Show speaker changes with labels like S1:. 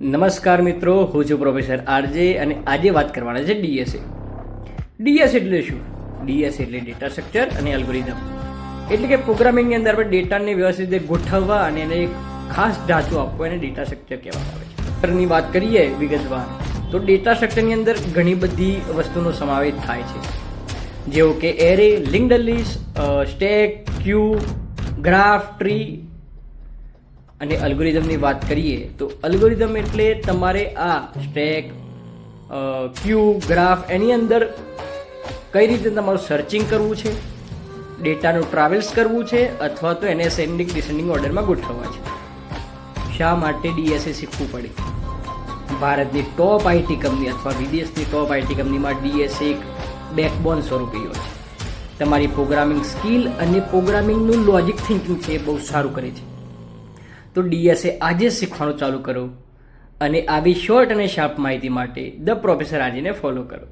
S1: નમસ્કાર મિત્રો, હું છું પ્રોફેસર આરજે અને આજે વાત કરવાના છે ડીએસએ. ડીએસ એટલે શું? ડીએસ એટલે ડેટા સ્ટ્રક્ચર અને અલ્ગોરિધમ. એટલે કે પ્રોગ્રામિંગની અંદર આપણે ડેટાને વ્યવસ્થિત રીતે ગોઠવવા અને એને એક ખાસ ઢાંચો આપવો એને ડેટા સ્ટ્રક્ચર કહેવામાં આવે છે. ની વાત કરીએ વિગતવાર, તો ડેટા સ્ટ્રક્ચરની અંદર ઘણી બધી વસ્તુનો સમાવેશ થાય છે. જેવો કે array linked stack, queue, graph, tree અને અલ્ગોરિધમની વાત કરીએ તો અલ્ગોરિધમ એટલે તમારે આ સ્ટેક ક્યુ ગ્રાફ એની અંદર કઈ રીતે તમારું સર્ચિંગ કરવું છે ડેટાનું ટ્રાવેલ્સ કરવું છે, અથવા તો એને સેન્ડિંગ ડિસેન્ડિંગ ઓર્ડરમાં ગોઠવવા છે. શા માટે ડીએસએ શીખવું પડે? ભારતની ટોપ આઈટી કંપની અથવા વિદેશની ટોપ આઈટી કંપનીમાં ડીએસએ એક બેકબોન સ્વરૂપે રહ્યો છે. તમારી પ્રોગ્રામિંગ સ્કિલ અને પ્રોગ્રામિંગનું લોજિક થિંકિંગ છે એ બહુ સારું કરે છે. તો ડીએસએ આજે શીખવાનું ચાલુ કરો. અને આવી શોર્ટ અને શાર્પ માહિતી માટે ધ પ્રોફેસર આજીને ફોલો કરો.